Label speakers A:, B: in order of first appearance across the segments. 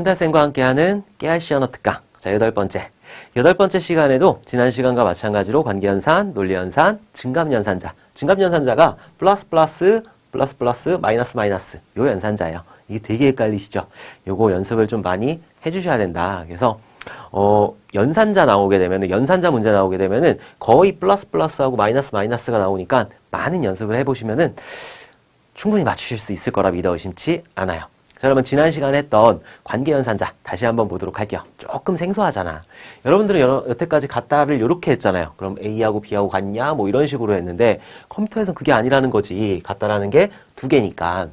A: 흥달쌤과 함께하는 깨알시 언어 특강. 자, 여덟 번째. 여덟 번째 시간에도 지난 시간과 마찬가지로 관계연산, 논리연산, 증감연산자. 증감연산자가 플러스 플러스, 플러스 플러스, 마이너스 마이너스. 요 연산자예요. 이게 되게 헷갈리시죠? 요거 연습을 좀 많이 해주셔야 된다. 그래서 어, 연산자 나오게 되면은, 연산자 문제 나오게 되면은 거의 플러스 플러스하고 마이너스 마이너스가 나오니까 많은 연습을 해보시면은 충분히 맞추실 수 있을 거라 믿어 의심치 않아요. 자, 여러분 지난 시간에 했던 관계연산자 다시 한번 보도록 할게요. 조금 생소하잖아. 여러분들은 여러, 여태까지 같다를 이렇게 했잖아요. 그럼 A하고 B하고 같냐? 뭐 이런 식으로 했는데 컴퓨터에서는 그게 아니라는 거지. 같다라는 게 두 개니까.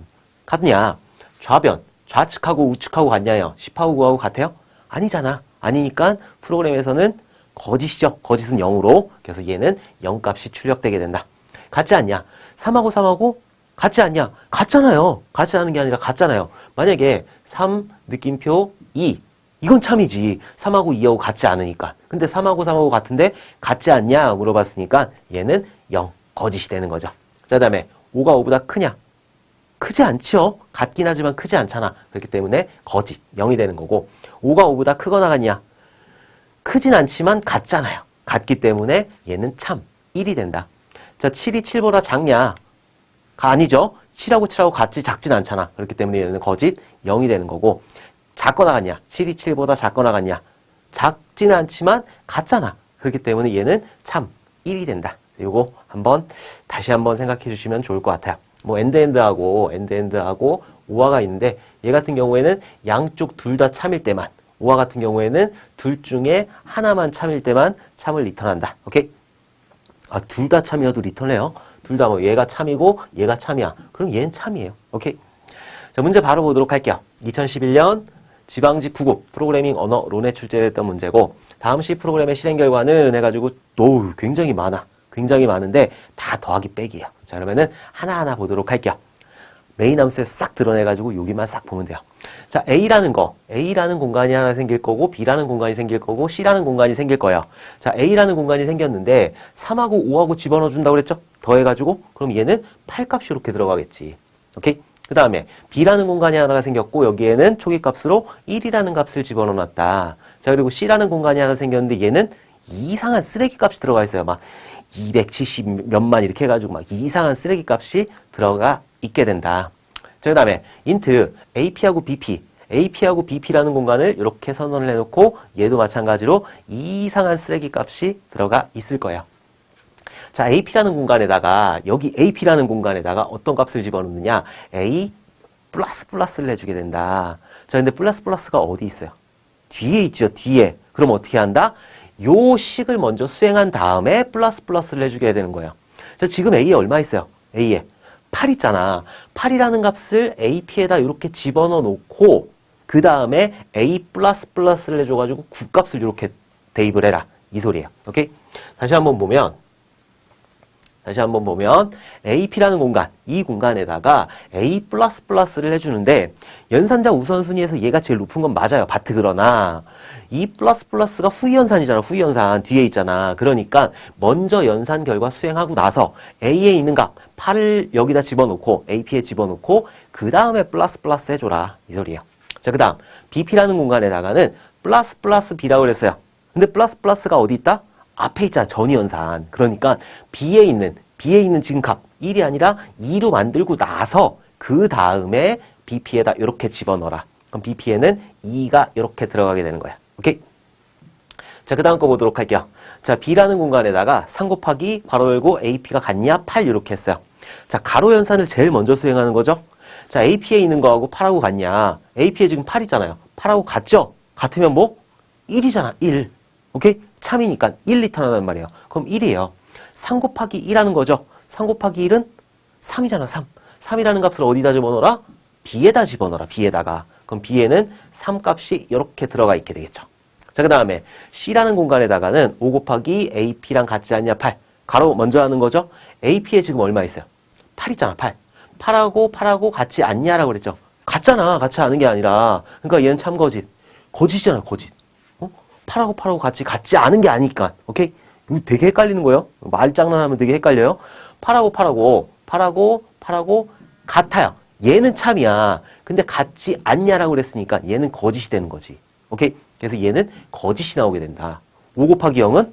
A: 같냐? 좌변, 좌측하고 우측하고 같냐요? 10하고 9하고 같아요? 아니잖아. 아니니까 프로그램에서는 거짓이죠. 거짓은 0으로. 그래서 얘는 0값이 출력되게 된다. 같지 않냐? 3하고 3하고 같지 않냐? 같잖아요. 같지 않은 게 아니라 같잖아요. 만약에 3, 느낌표 2. 이건 참이지. 3하고 2하고 같지 않으니까. 근데 3하고 3하고 같은데 같지 않냐? 물어봤으니까 얘는 0. 거짓이 되는 거죠. 자, 다음에 5가 5보다 크냐? 크지 않죠? 같긴 하지만 크지 않잖아. 그렇기 때문에 거짓. 0이 되는 거고. 5가 5보다 크거나 같냐? 크진 않지만 같잖아요. 같기 때문에 얘는 참. 1이 된다. 자, 7이 7보다 작냐? 가 아니죠. 7하고 7하고 같이 작진 않잖아. 그렇기 때문에 얘는 거짓 0이 되는 거고 작거나 같냐? 7이 7보다 작거나 같냐? 작지는 않지만 같잖아. 그렇기 때문에 얘는 참 1이 된다. 요거 한번 다시 한번 생각해 주시면 좋을 것 같아요. 뭐 엔드엔드하고 엔드엔드하고 오화가 있는데 얘 같은 경우에는 양쪽 둘 다 참일 때만 오화 같은 경우에는 둘 중에 하나만 참일 때만 참을 리턴한다. 오케이? 아, 둘 다 참이어도 리턴해요. 둘 다 뭐 얘가 참이고 얘가 참이야. 그럼 얘는 참이에요. 오케이? 자, 문제 바로 보도록 할게요. 2011년 지방직 9급 프로그래밍 언어론에 출제됐던 문제고 다음 시 프로그램의 실행 결과는 해가지고 노 굉장히 많아. 굉장히 많은데 다 더하기 빼기예요. 자, 그러면은 하나하나 보도록 할게요. 메인 함수에 싹 드러내가지고 여기만 싹 보면 돼요. 자, A라는 거, A라는 공간이 하나 생길 거고, B라는 공간이 생길 거고, C라는 공간이 생길 거예요. 자, A라는 공간이 생겼는데, 3하고 5하고 집어넣어 준다고 그랬죠? 더해가지고, 그럼 얘는 8값이 이렇게 들어가겠지. 오케이? 그 다음에 B라는 공간이 하나가 생겼고, 여기에는 초기값으로 1이라는 값을 집어넣어 놨다. 자, 그리고 C라는 공간이 하나 생겼는데, 얘는 이상한 쓰레기 값이 들어가 있어요. 막 270 몇만 이렇게 해가지고 막 이상한 쓰레기 값이 들어가 있게 된다. 자, 그 다음에 인트 AP하고 BP, AP하고 BP라는 공간을 이렇게 선언을 해놓고 얘도 마찬가지로 이상한 쓰레기 값이 들어가 있을 거예요. 자, AP라는 공간에다가 여기 AP라는 공간에다가 어떤 값을 집어넣느냐? A 플러스 플러스를 해주게 된다. 자, 근데 플러스 플러스가 어디 있어요? 뒤에 있죠, 뒤에. 그럼 어떻게 한다? 요 식을 먼저 수행한 다음에 플러스 플러스를 해주게 되는 거예요. 자, 지금 A에 얼마 있어요? A에 8 있잖아. 8이라는 값을 AP에다 이렇게 집어넣어 놓고 그 다음에 A 플러스 플러스를 해줘가지고 9값을 이렇게 대입을 해라. 이 소리예요. 오케이? 다시 한번 보면 다시 한번 보면 AP라는 공간, 이 공간에다가 A 플러스 플러스를 해주는데 연산자 우선순위에서 얘가 제일 높은 건 맞아요. 바트 그러나 이 플러스 플러스가 후이연산이잖아. 후이연산 뒤에 있잖아. 그러니까 먼저 연산 결과 수행하고 나서 A에 있는 값 8을 여기다 집어넣고 AP에 집어넣고 그 다음에 플러스 플러스 해줘라. 이 소리예요. 자, 그 다음 BP라는 공간에다가는 플러스 플러스 B라고 그랬어요. 근데 플러스 플러스가 어디 있다? 앞에 있잖아. 전위연산. 그러니까 B에 있는 B에 있는 지금 값 1이 아니라 2로 만들고 나서 그 다음에 BP에다 이렇게 집어넣어라. 그럼 BP에는 2가 이렇게 들어가게 되는 거야. 오케이? 자, 그 다음 거 보도록 할게요. 자, B라는 공간에다가 3 곱하기 괄호 열고 AP가 같냐? 8 이렇게 했어요. 자, 가로 연산을 제일 먼저 수행하는 거죠. 자, AP에 있는 거하고 8하고 같냐? AP에 지금 8 있잖아요. 8하고 같죠? 같으면 뭐? 1이잖아. 1. 오케이? 참이니까 1 리턴하단 말이에요. 그럼 1이에요. 3 곱하기 2라는 거죠. 3 곱하기 1은 3이잖아. 3. 3이라는 값을 어디다 집어넣어라? B에다 집어넣어라. B에다가. 그럼 B에는 3 값이 이렇게 들어가 있게 되겠죠. 자, 그 다음에 C라는 공간에다가는 5 곱하기 AP랑 같지 않냐? 8. 가로 먼저 하는 거죠. AP에 지금 얼마 있어요? 8 있잖아. 8. 8하고 8하고 같지 않냐라고 그랬죠. 같잖아. 같이 않은 게 아니라. 그러니까 얘는 참 거짓. 거짓이잖아. 거짓. 어? 8하고 8하고 같이 같지 않은 게 아니까. 오케이? 되게 헷갈리는 거예요. 말 장난하면 되게 헷갈려요. 8하고 8하고 8하고 8하고 같아요. 얘는 참이야. 근데 같지 않냐라고 그랬으니까 얘는 거짓이 되는 거지. 오케이? 그래서 얘는 거짓이 나오게 된다. 5 곱하기 0은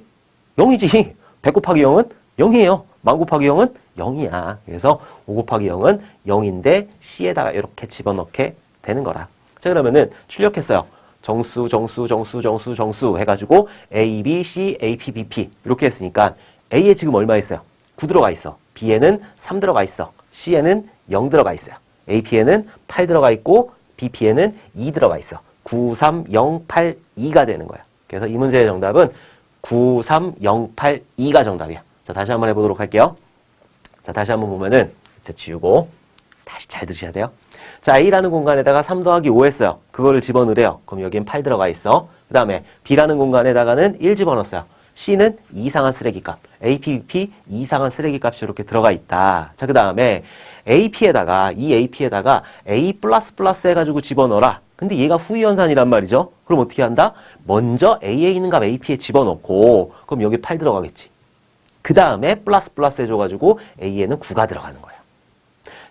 A: 0이지. 100 곱하기 0은 0이에요. 만 곱하기 0은 0이야. 그래서 5 곱하기 0은 0인데 C에다가 이렇게 집어넣게 되는 거라. 자, 그러면은 출력했어요. 정수, 정수, 정수, 정수, 정수 해가지고 A, B, C, A, P, B, P 이렇게 했으니까 A에 지금 얼마 있어요? 9 들어가 있어. B에는 3 들어가 있어. C에는 0 들어가 있어요. AP에는 8 들어가 있고 BP에는 2 들어가 있어. 9, 3, 0, 8, 2가 되는 거야. 그래서 이 문제의 정답은 9, 3, 0, 8, 2가 정답이야. 자, 다시 한번 해보도록 할게요. 자, 다시 한번 보면은 밑에 지우고 다시 잘 드셔야 돼요. 자, A라는 공간에다가 3 더하기 5 했어요. 그거를 집어넣으래요. 그럼 여기엔 8 들어가 있어. 그 다음에 B라는 공간에다가는 1 집어넣었어요. C는 이상한 쓰레기 값. APP 이상한 쓰레기 값이 이렇게 들어가 있다. 자, 그 다음에 AP에다가, 이 AP에다가 A 플러스 플러스 해가지고 집어넣어라. 근데 얘가 후이연산이란 말이죠. 그럼 어떻게 한다? 먼저 A에 있는 값 AP에 집어넣고, 그럼 여기 8 들어가겠지. 그 다음에 플러스 플러스 해줘가지고 A에는 9가 들어가는 거야.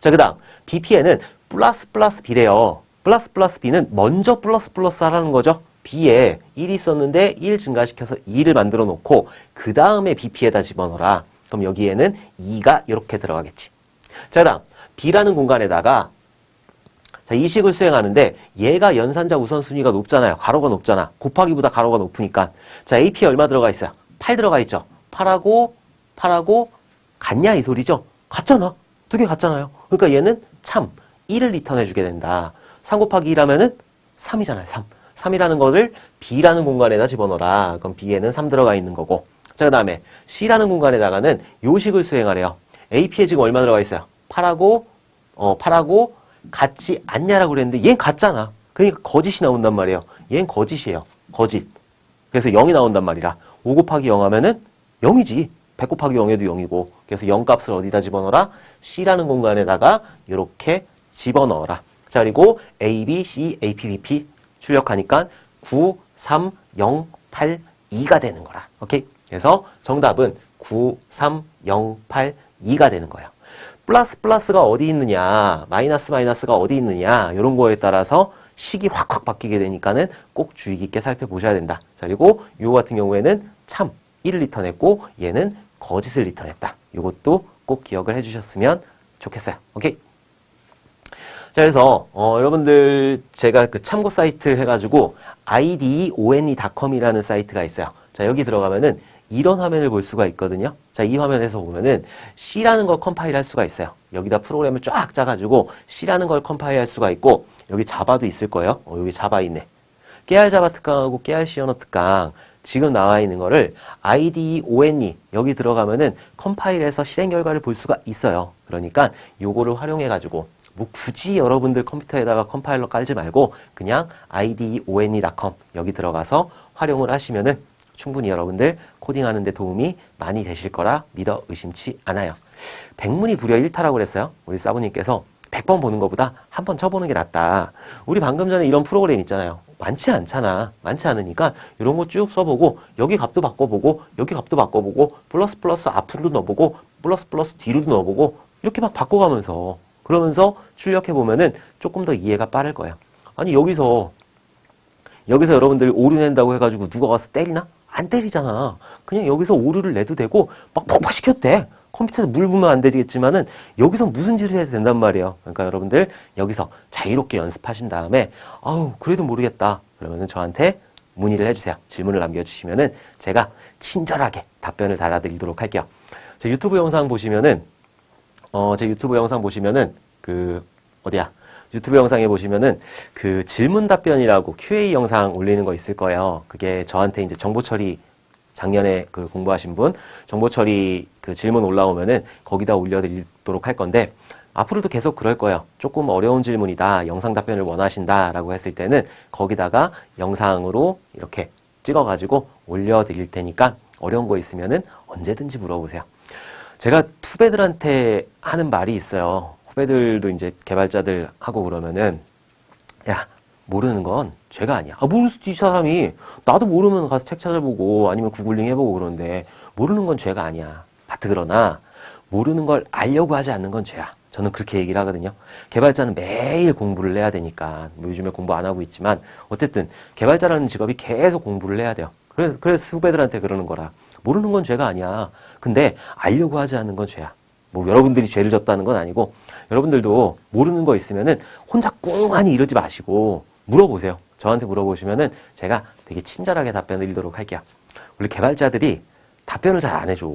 A: 자, 그 다음 BP에는 플러스 플러스 B래요. 플러스 플러스 B는 먼저 플러스 플러스 하라는 거죠. B에 1이 있었는데 1 증가시켜서 2를 만들어 놓고 그 다음에 BP에다 집어넣어라. 그럼 여기에는 2가 이렇게 들어가겠지. 자, 그 다음 B라는 공간에다가 자, 이 식을 수행하는데 얘가 연산자 우선순위가 높잖아요. 가로가 높잖아. 곱하기보다 가로가 높으니까. 자, AP에 얼마 들어가 있어요? 8 들어가 있죠. 8하고 8하고 같냐 이 소리죠? 같잖아. 두 개 같잖아요. 그러니까 얘는 참 1을 리턴해 주게 된다. 3 곱하기 2라면은 3이잖아요. 3. 3이라는 거를 B라는 공간에다 집어넣어라. 그럼 B에는 3 들어가 있는 거고. 자, 그 다음에 C라는 공간에다가는 요식을 수행하래요. AP에 지금 얼마 들어가 있어요? 8하고, 어, 8하고 같지 않냐라고 그랬는데 얘는 같잖아. 그러니까 거짓이 나온단 말이에요. 얘는 거짓이에요. 거짓. 그래서 0이 나온단 말이라. 5 곱하기 0 하면은 0이지. 100 곱하기 0에도 0이고. 그래서 0 값을 어디다 집어넣어라? C라는 공간에다가 이렇게 집어넣어라. 자, 그리고 A, B, C, A, P, B, P 출력하니까 9, 3, 0, 8, 2가 되는 거라. 오케이? 그래서 정답은 9, 3, 0, 8, 2가 되는 거예요. 플러스 플러스가 어디 있느냐, 마이너스 마이너스가 어디 있느냐, 이런 거에 따라서 식이 확확 바뀌게 되니까는 꼭 주의 깊게 살펴보셔야 된다. 자, 그리고 요 같은 경우에는 참 1을 리턴했고 얘는 거짓을 리턴했다. 이것도 꼭 기억을 해주셨으면 좋겠어요. 오케이? 자, 그래서 어, 여러분들 제가 그 참고 사이트 해가지고 ideone.com이라는 사이트가 있어요. 자, 여기 들어가면은 이런 화면을 볼 수가 있거든요. 자, 이 화면에서 보면은 C라는 걸 컴파일 할 수가 있어요. 여기다 프로그램을 쫙 짜가지고 C라는 걸 컴파일 할 수가 있고 여기 자바도 있을 거예요. 어, 여기 자바 있네. 깨알 자바 특강하고 깨알 언어 특강 지금 나와 있는 거를 IDEONE 여기 들어가면은 컴파일해서 실행 결과를 볼 수가 있어요. 그러니까 요거를 활용해 가지고 뭐 굳이 여러분들 컴퓨터에다가 컴파일러 깔지 말고 그냥 IDEONE.com 여기 들어가서 활용을 하시면은 충분히 여러분들 코딩하는 데 도움이 많이 되실 거라 믿어 의심치 않아요. 백문이 불여 일타라고 그랬어요. 우리 사부님께서 100번 보는 것보다 한 번 쳐보는 게 낫다. 우리 방금 전에 이런 프로그램 있잖아요. 많지 않잖아. 많지 않으니까 이런 거 쭉 써보고 여기 값도 바꿔보고 여기 값도 바꿔보고 플러스 플러스 앞으로도 넣어보고 플러스 플러스 뒤로도 넣어보고 이렇게 막 바꿔가면서 그러면서 출력해 보면은 조금 더 이해가 빠를 거야. 아니 여기서 여기서 여러분들 오류 낸다고 해가지고 누가 와서 때리나? 안 때리잖아. 그냥 여기서 오류를 내도 되고 막 폭파시켜도 돼. 컴퓨터에서 물 부으면 안 되겠지만은 여기서 무슨 짓을 해도 된단 말이에요. 그러니까 여러분들 여기서 자유롭게 연습하신 다음에 아우 그래도 모르겠다. 그러면은 저한테 문의를 해주세요. 질문을 남겨주시면은 제가 친절하게 답변을 달아드리도록 할게요. 제 유튜브 영상 보시면은 어, 제 유튜브 영상 보시면은 그 어디야? 유튜브 영상에 보시면은 그 질문 답변이라고 QA 영상 올리는 거 있을 거예요. 그게 저한테 이제 정보 처리 작년에 그 공부하신 분 정보 처리 그 질문 올라오면은 거기다 올려드리도록 할 건데 앞으로도 계속 그럴 거예요. 조금 어려운 질문이다. 영상 답변을 원하신다라고 했을 때는 거기다가 영상으로 이렇게 찍어가지고 올려드릴 테니까 어려운 거 있으면은 언제든지 물어보세요. 제가 투배들한테 하는 말이 있어요. 후배들도 이제 개발자들 하고 그러면은 야 모르는 건 죄가 아니야. 아 모를 수도 이 사람이 나도 모르면 가서 책 찾아보고 아니면 구글링 해보고 그러는데 모르는 건 죄가 아니야. 마트 그러나 모르는 걸 알려고 하지 않는 건 죄야. 저는 그렇게 얘기를 하거든요. 개발자는 매일 공부를 해야 되니까 뭐 요즘에 공부 안 하고 있지만 어쨌든 개발자라는 직업이 계속 공부를 해야 돼요. 그래서 그래서 후배들한테 그러는 거라. 모르는 건 죄가 아니야. 근데 알려고 하지 않는 건 죄야. 뭐 여러분들이 죄를 졌다는 건 아니고 여러분들도 모르는 거 있으면은 혼자 꿍하니 이러지 마시고 물어보세요. 저한테 물어보시면은 제가 되게 친절하게 답변 드리도록 할게요. 원래 개발자들이 답변을 잘 안 해줘.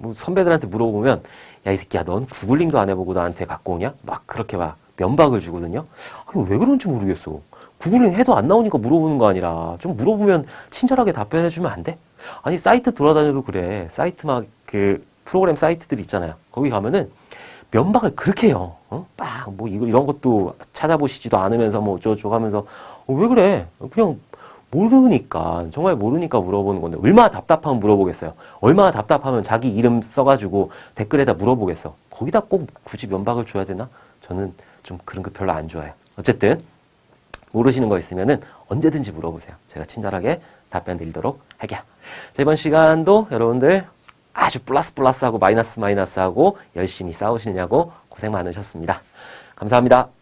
A: 뭐 선배들한테 물어보면 야 이 새끼야 넌 구글링도 안 해보고 나한테 갖고 오냐? 막 그렇게 막 면박을 주거든요. 아니, 왜 그런지 모르겠어. 구글링 해도 안 나오니까 물어보는 거 아니라 좀 물어보면 친절하게 답변해주면 안 돼? 아니 사이트 돌아다녀도 그래. 사이트 막 그 프로그램 사이트들 있잖아요. 거기 가면은 면박을 그렇게 해요. 어? 막, 뭐, 이거, 이런 것도 찾아보시지도 않으면서 뭐 어쩌고저쩌고 하면서, 어, 왜 그래? 그냥 모르니까, 정말 모르니까 물어보는 건데, 얼마나 답답하면 물어보겠어요. 얼마나 답답하면 자기 이름 써가지고 댓글에다 물어보겠어. 거기다 꼭 굳이 면박을 줘야 되나? 저는 좀 그런 거 별로 안 좋아해요. 어쨌든, 모르시는 거 있으면은 언제든지 물어보세요. 제가 친절하게 답변 드리도록 할게요. 자, 이번 시간도 여러분들 아주 플러스 플러스하고 마이너스 마이너스하고 열심히 싸우시느냐고 고생 많으셨습니다. 감사합니다.